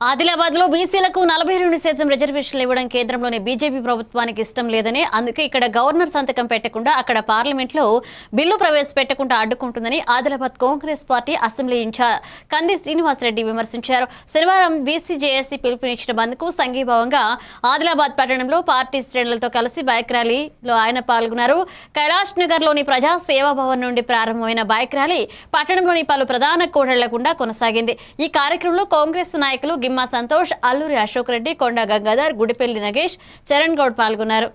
ఆదిలాబాద్లో బీసీలకు నలభై రెండు శాతం రిజర్వేషన్లు ఇవ్వడం కేంద్రంలోని బీజేపీ ప్రభుత్వానికి ఇష్టం లేదని అందుకే ఇక్కడ గవర్నర్ సంతకం పెట్టకుండా అక్కడ పార్లమెంట్లో బిల్లు ప్రవేశపెట్టకుండా అడ్డుకుంటుందని Adilabad Congress party assembly incharge Kandi Srinivasa Reddy విమర్శించారు. శనివారం బీసీజేఏసీ పిలుపునిచ్చిన బంద్కు సంఘీభావంగా ఆదిలాబాద్ పట్టణంలో పార్టీ శ్రేణులతో కలిసి బైక్ ర్యాలీలో ఆయన పాల్గొన్నారు. కైలాష్ నగర్లోని ప్రజా సేవా భవన్ నుండి ప్రారంభమైన బైక్ ర్యాలీ పట్టణంలోని పలు ప్రధాన కూడళ్ళ గుండా కొనసాగింది. ఈ కార్యక్రమంలో కాంగ్రెస్ నాయకులు గిమ్మా సంతోష్ అల్లూరి అశోక్ రెడ్డి కొండ గంగాధర్ గుడిపల్లి నగేష్ చరణ్ గౌడ్ పాల్గొన్నారు.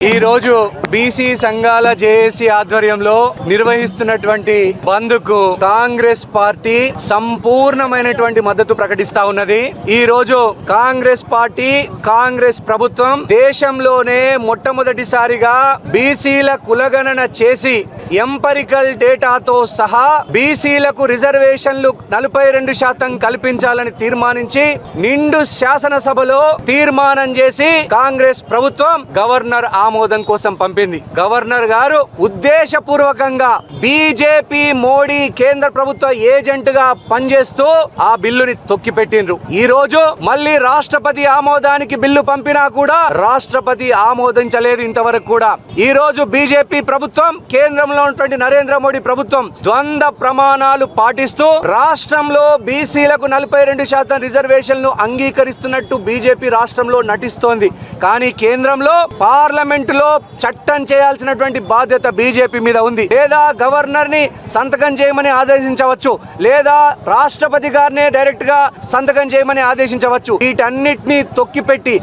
ఈ రోజు బీసీ సంఘాల జేఏసీ ఆధ్వర్యంలో నిర్వహిస్తున్నటువంటి బంద్కు కాంగ్రెస్ పార్టీ సంపూర్ణమైనటువంటి మద్దతు ప్రకటిస్తా ఉన్నది. ఈ రోజు కాంగ్రెస్ పార్టీ కాంగ్రెస్ ప్రభుత్వం దేశంలోనే మొట్టమొదటిసారిగా బీసీల కులగణన చేసి ఎంపరికల్ డేటాతో సహా బీసీలకు రిజర్వేషన్లు నలభై రెండు శాతం కల్పించాలని తీర్మానించి నిండు శాసనసభలో తీర్మానం చేసి కాంగ్రెస్ ప్రభుత్వం గవర్నర్ ఆమోదం కోసం పంపింది. గవర్నర్ గారు ఉద్దేశపూర్వకంగా బీజేపీ మోడీ కేంద్ర ప్రభుత్వ ఏజెంట్గా పనిచేస్తూ ఆ బిల్లుని తొక్కిపెట్టిండ్రు. ఈ రోజు మళ్ళీ రాష్ట్రపతి ఆమోదానికి బిల్లు పంపినా కూడా రాష్ట్రపతి ఆమోదించలేదు ఇంతవరకు కూడా. ఈ రోజు బీజేపీ ప్రభుత్వం కేంద్రంలో ఉన్నటువంటి నరేంద్ర మోడీ ప్రభుత్వం ద్వంద్వ ప్రమాణాలు పాటిస్తూ రాష్ట్రంలో బీసీలకు నలభై రెండు శాతం రిజర్వేషన్లు అంగీకరిస్తున్నట్టు బీజేపీ రాష్ట్రంలో నటిస్తోంది. కానీ కేంద్రంలో పార్లమెంట్ లో చట్టం చేయాల్సినటువంటి బాధ్యత బీజేపీ మీద ఉంది. లేదా గవర్నర్ని సంతకం చేయమని ఆదేశించవచ్చు. లేదా రాష్ట్రపతి గారినే డైరెక్ట్గా సంతకం చేయమని ఆదేశించవచ్చు. వీటన్నిటిని తొక్కిపెట్టి